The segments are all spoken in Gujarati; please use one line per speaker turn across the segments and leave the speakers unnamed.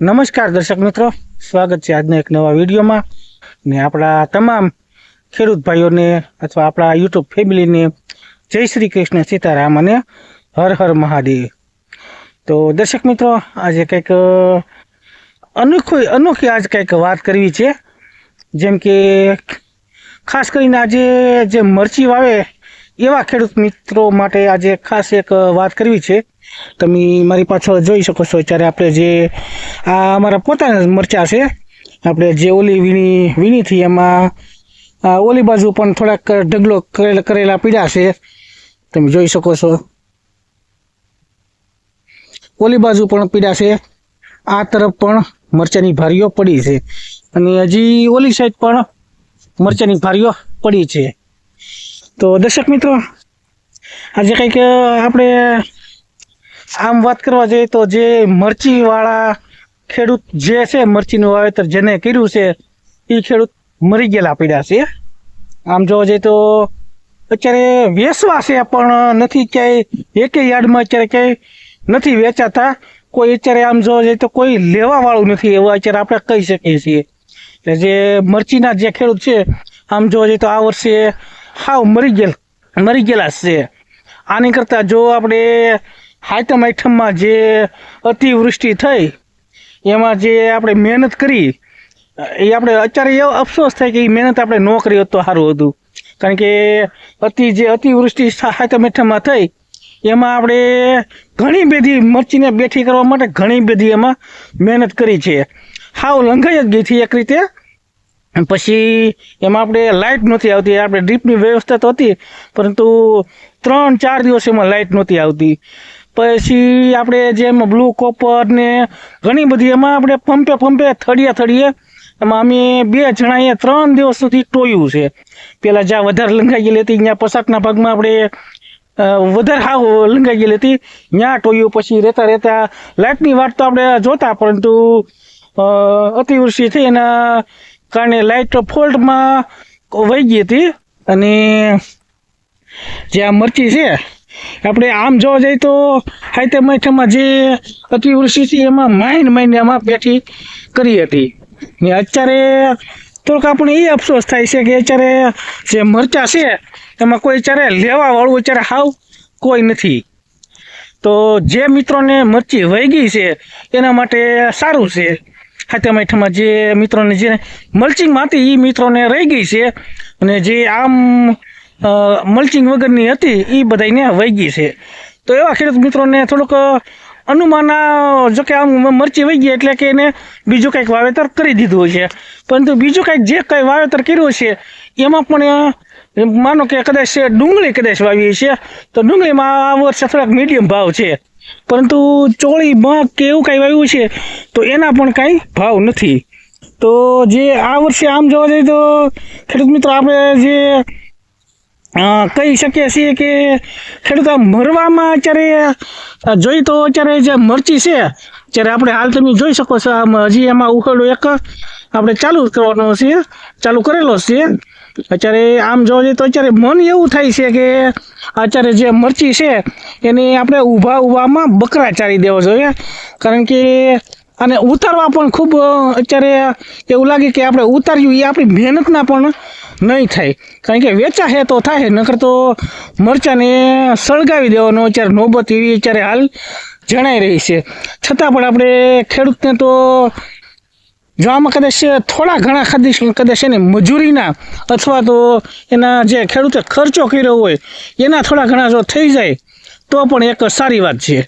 નમસ્કાર દર્શક મિત્રો, સ્વાગત છે આજના એક નવા વિડીયોમાં. ને આપણા તમામ ખેડૂત ભાઈઓને અથવા આપણા યુટ્યુબ ફેમિલીને જય શ્રી કૃષ્ણ સીતારામ અને હર હર મહાદેવ. તો દર્શક મિત્રો, આજે કંઈક અનોખી અનોખી આજ કંઈક વાત કરવી છે. જેમ કે ખાસ કરીને આજે જે મરચી વાવે એવા ખેડૂત મિત્રો માટે આજે ખાસ એક વાત કરવી છે. તમે મારી પાછળ જોઈ શકો છો. અત્યારે આપણે જે, આ અમારા પોતાના મરચાં છે. આપણે જે ઓલી વીણી વીણીથી એમાં ઓલી બાજુ પણ થોડાક ઢગલો કરેલા કરેલા પીડા છે. તમે જોઈ શકો છો. ઓલી બાજુ પણ પીડા છે. આ તરફ પણ મરચાની ભારીઓ પડી છે. અને હજી ઓલી સાઈડ પણ મરચાની ભારીઓ પડી છે. તો દર્શક મિત્રો, આજે કંઈક આપણે આમ વાત કરવા જઈએ તો જે મરચીવાળા ખેડૂત જે છે, મરચીનું વાવેતર જેને કર્યું છે, એ ખેડૂત મરી ગયેલા પીડા છે. આમ જોવા જઈએ તો અત્યારે વેચવા છે, પણ નથી ક્યાંય, એકે યાર્ડમાં અત્યારે ક્યાંય નથી વેચાતા. કોઈ અત્યારે આમ જોવા જઈએ તો કોઈ લેવાવાળું નથી, એવું અત્યારે આપણે કહી શકીએ છીએ. એટલે જે મરચીના જે ખેડૂત છે, આમ જોવા જઈએ તો આ વર્ષે હાવ મરી ગયેલ, મરી ગયેલા છે. આની કરતાં જો આપણે હાઈટમ આઈટમમાં જે અતિવૃષ્ટિ થઈ, એમાં જે આપણે મહેનત કરી, એ આપણે અત્યારે એવો અફસોસ થાય કે એ મહેનત આપણે ન કરી હોત તો સારું હતું. કારણ કે અતિ જે અતિવૃષ્ટિ હાઈટમ આઈટમમાં થઈ, એમાં આપણે ઘણી બધી મરચીને બેઠી કરવા માટે ઘણી બધી એમાં મહેનત કરી છે. હાવ લંઘાઈ જ ગઈ હતી એક રીતે. પછી એમાં આપણે લાઇટ નહોતી આવતી, આપણે ડ્રીપની વ્યવસ્થા તો હતી, પરંતુ ત્રણ ચાર દિવસ એમાં લાઇટ નહોતી આવતી. પછી આપણે જેમ બ્લુ કોપર ને ઘણી બધી એમાં આપણે પંપે પંપે થળીએ થળીએ એમાં અમે બે જણાએ ત્રણ દિવસ સુધી ટોયું છે. પેલા જ્યાં વધારે લંઘાઈ ગયેલી હતી, ત્યાં પોશાકના ભાગમાં આપણે વધારે હાવ લંઘાઈ ગયેલી હતી, ત્યાં ટોયું. પછી રહેતા રહેતા લાઇટની વાત તો આપણે જોતા, પરંતુ અતિવૃષ્ટિ થઈ એના કારણે લાઇટ ફોલ્ટમાં વહી ગઈ હતી. અને જે આ મરચી છે આપણે આમ જોવા જઈએ તો હાઈતે માઠામાં જે અતિવૃષ્ટિ હતી, એમાં માઇન મહિનામાં પેઠી કરી હતી. ને અત્યારે થોડુંક આપણે એ અફસોસ થાય છે કે અત્યારે જે મરચા છે, એમાં કોઈ અત્યારે લેવાવાળું અત્યારે હાવ કોઈ નથી. તો જે મિત્રોને મરચી વહી ગઈ છે, એના માટે સારું છે. હાથે માઠામાં જે મિત્રોને જે મલ્ચિંગમાં હતી એ મિત્રોને રહી ગઈ છે. અને જે આમ મલ્ચિંગ વગરની હતી એ બધાને વૈગી છે. તો એવા ખેડૂત મિત્રોને થોડુંક અનુમાન જો કે આમ મરચી વહી ગઈ એટલે કે એને બીજું કંઈક વાવેતર કરી દીધું છે પરંતુ બીજું કંઈક જે કંઈ વાવેતર કર્યું છે, એમાં પણ માનો કે કદાચ ડુંગળી કદાચ વાવી છે તો ડુંગળીમાં આ વર્ષે થોડાક મીડિયમ ભાવ છે. પરંતુ ચોળી મગ કે એવું કાંઈ વાવ્યું છે, તો એના પણ કાંઈ ભાવ નથી. તો જે આ વર્ષે આમ જોવા જઈએ તો ખેડૂત મિત્રો, આપણે જે કહી શકીએ છીએ કે ખેડૂતો મરવામાં અત્યારે જોઈ તો અત્યારે જે મરચી છે અત્યારે આપણે હાલ તમે જોઈ શકો છો, આમ હજી એમાં ઉખેડો એક આપણે ચાલુ કરવાનો છે ચાલુ કરેલો છે અત્યારે આમ જોવા જઈએ તો અત્યારે મન એવું થાય છે કે અત્યારે જે મરચી છે, એને આપણે ઊભા ઊભામાં બકરા ચારી દેવો જોઈએ. કારણ કે, અને ઉતારવા પણ ખૂબ અત્યારે એવું લાગે કે આપણે ઉતાર્યું, એ આપણી મહેનતના પણ નહીં થાય. કારણ કે વેચા હે તો થાય, નકર તો મરચાંને સળગાવી દેવાનો અત્યારે નોબત એવી અત્યારે હાલ જણાઈ રહી છે. છતાં પણ આપણે ખેડૂતને તો જો કદાચ થોડા ઘણા ખાદી કદાચ એને મજૂરીના અથવા તો એના જે ખેડૂતે ખર્ચો કર્યો હોય, એના થોડા ઘણા જો થઈ જાય, તો પણ એક સારી વાત છે.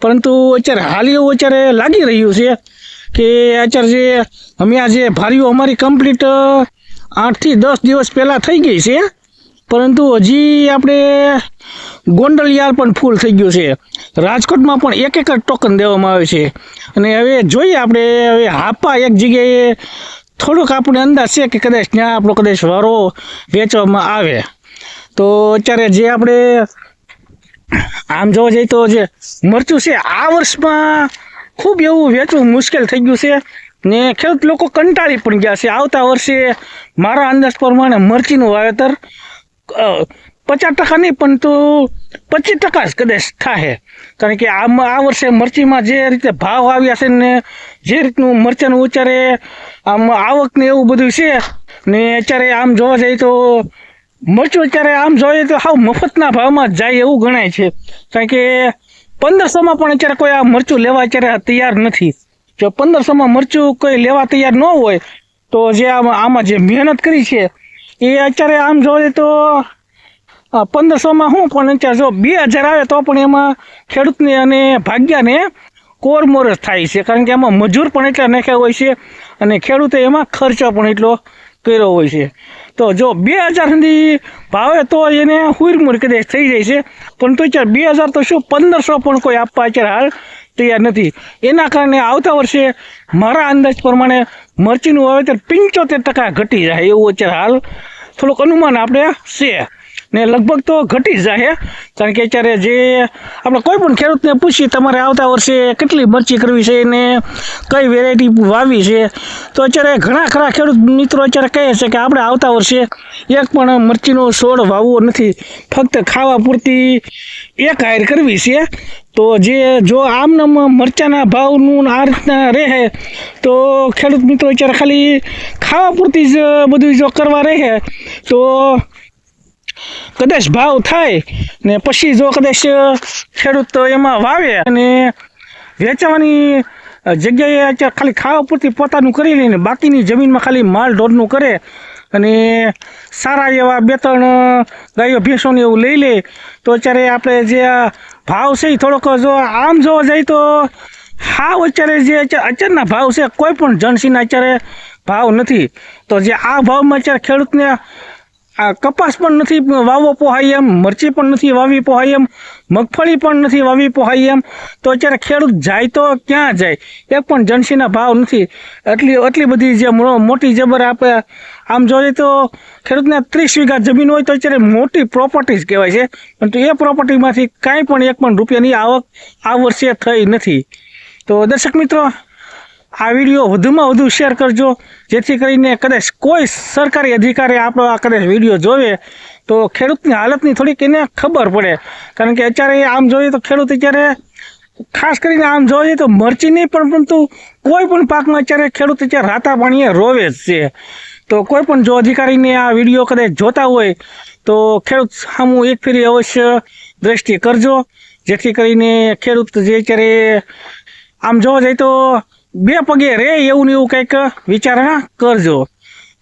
પરંતુ અત્યારે હાલ એવું અત્યારે લાગી રહ્યું છે કે અત્યારે જે અમે આ જે ભારીઓ અમારી કમ્પ્લીટ આઠથી દસ દિવસ પહેલાં થઈ ગઈ છે. પરંતુ હજી આપણે ગોંડલિયાર પણ ફૂલ થઈ ગયું છે. રાજકોટમાં પણ એક એક ટોકન દેવામાં આવે છે. અને હવે જોઈએ આપણે, હવે હાપા એક જગ્યાએ થોડુંક આપણે અંદાજ છે કે કદાચ ત્યાં આપણો કદાચ વારો વેચવામાં આવે. તો અત્યારે જે આપણે આમ જોવા જઈએ તો જે મરચું છે, આ વર્ષમાં ખૂબ એવું વેચવું મુશ્કેલ થઈ ગયું છે. ને ખેડૂત લોકો કંટાળી પણ ગયા છે. આવતા વર્ષે મારા અંદાજ પ્રમાણે મરચીનું વાવેતર પચાસ ટકા નહીં પણ તો પચીસ ટકા જ કદાચ થાય કારણ કે આમાં, આ વર્ષે મરચીમાં જે રીતે ભાવ આવ્યા છે ને જે રીતનું મરચાંનું અત્યારે આમ આવક ને એવું બધું છે ને અત્યારે આમ જોવા જઈએ તો મરચું અત્યારે આમ જોઈએ તો હાવ મફતના ભાવમાં જાય એવું ગણાય છે. કારણ કે પંદરસોમાં પણ અત્યારે કોઈ આ મરચું લેવા અત્યારે તૈયાર નથી. જો પંદરસોમાં મરચું કોઈ લેવા તૈયાર ન હોય, તો જે આમાં જે મહેનત કરી છે, એ અત્યારે આમ જોઈએ તો પંદરસોમાં શું? પણ અત્યારે જો બે હજાર આવે તો પણ એમાં ખેડૂતને અને ભાગ્યાને કોરમોરસ થાય છે. કારણ કે એમાં મજૂર પણ એટલા નાખ્યા હોય છે અને ખેડૂતે એમાં ખર્ચો પણ એટલો કર્યો હોય છે. તો જો બે હજાર સુધી ભાવે તો એને હુરમુર કદાચ થઈ જાય છે. પણ તો અત્યારે બે હજાર તો શું પંદરસો પણ કોઈ આપવા અત્યારે હાલ તૈયાર નથી. એના કારણે આવતા વર્ષે મારા અંદાજ પ્રમાણે મરચીનું વાવેતર પંચોતેર ટકા ઘટી જાય એવું અત્યારે હાલ થોડુંક અનુમાન આપણે છે. ને લગભગ તો ઘટી જાય કારણ કે અત્યારે જે આપણે કોઈ પણ ખેડૂતને પૂછીએ, તમારે આવતા વર્ષે કેટલી મરચી કરવી છે ને કઈ વેરાયટી વાવી છે, તો અત્યારે ઘણા ખરા ખેડૂત મિત્રો અત્યારે કહે છે કે આપણે આવતા વર્ષે એક પણ મરચીનો છોડ વાવવો નથી. ફક્ત ખાવા પૂરતી એક હાયર કરવી છે. તો જે જો આમનામ મરચાના ભાવનું આ રીતના રહે તો ખેડૂત મિત્રો અત્યારે ખાલી ખાવા પૂરતી જ બધું જો કરવા રહે તો કદાચ ભાવ થાય ને પછી જો કદાચ ખેડૂત એમાં વાવે અને વેચવાની જગ્યાએ અત્યારે ખાલી ખાવા પૂરતી પોતાનું કરી લઈને બાકીની જમીનમાં ખાલી માલ ઢોરનું કરે અને સારા એવા બે ત્રણ ગાયો ભેંસોને એવું લઈ લે, તો અત્યારે આપણે જે ભાવ છે એ થોડોક જો આમ જોવા જાય તો હાવ અત્યારે જે અત્યારે અત્યારના ભાવ છે કોઈ પણ જણસીના અત્યારે ભાવ નથી. તો જે આ ભાવમાં અત્યારે ખેડૂતને આ કપાસ પણ નથી વાવવો પોહાય એમ, મરચી પણ નથી વાવી પોહાય એમ, મગફળી પણ નથી વાવી પોહાય એમ. તો અત્યારે ખેડૂત જાય તો ક્યાં જાય? એક પણ જણસીના ભાવ નથી. એટલી એટલી બધી જે મોટી જબર આપે, આમ જોઈએ તો ખેડૂતને ત્રીસ વીઘા જમીન હોય તો અત્યારે મોટી પ્રોપર્ટી જ કહેવાય છે. પરંતુ એ પ્રોપર્ટીમાંથી કાંઈ પણ એક પણ રૂપિયાની આવક આ વર્ષે થઈ નથી. તો દર્શક મિત્રો આ વીડિયો વધુમાં વધુ શેર કરજો. જેથી કરીને કદાચ કોઈ સરકારી અધિકારી આપણો આ કદાચ વીડિયો જોવે તો ખેડૂતની હાલતની થોડીક એને ખબર પડે. કારણ કે અત્યારે આમ જોઈએ તો ખેડૂત અત્યારે ખાસ કરીને આમ જોઈએ તો મરચી નહીં, પણ પરંતુ કોઈ પણ પાકમાં અત્યારે ખેડૂત અત્યારે રાતા પાણીએ રોવે જ છે. તો કોઈ પણ જો અધિકારીને આ વીડિયો કદાચ જોતા હોય તો ખેડૂત સામું એક ફેરી અવશ્ય દ્રષ્ટિ કરજો. જેથી કરીને ખેડૂત જે અત્યારે આમ જોવા જાય તો બે પગે રે એવું ને એવું કંઈક વિચારણા કરજો.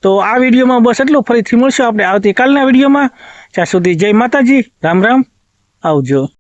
તો આ વિડીયોમાં બસ એટલું. ફરીથી મળશું આપણે આવતીકાલના વિડીયોમાં. ત્યાં સુધી જય માતાજી, રામ રામ, આવજો.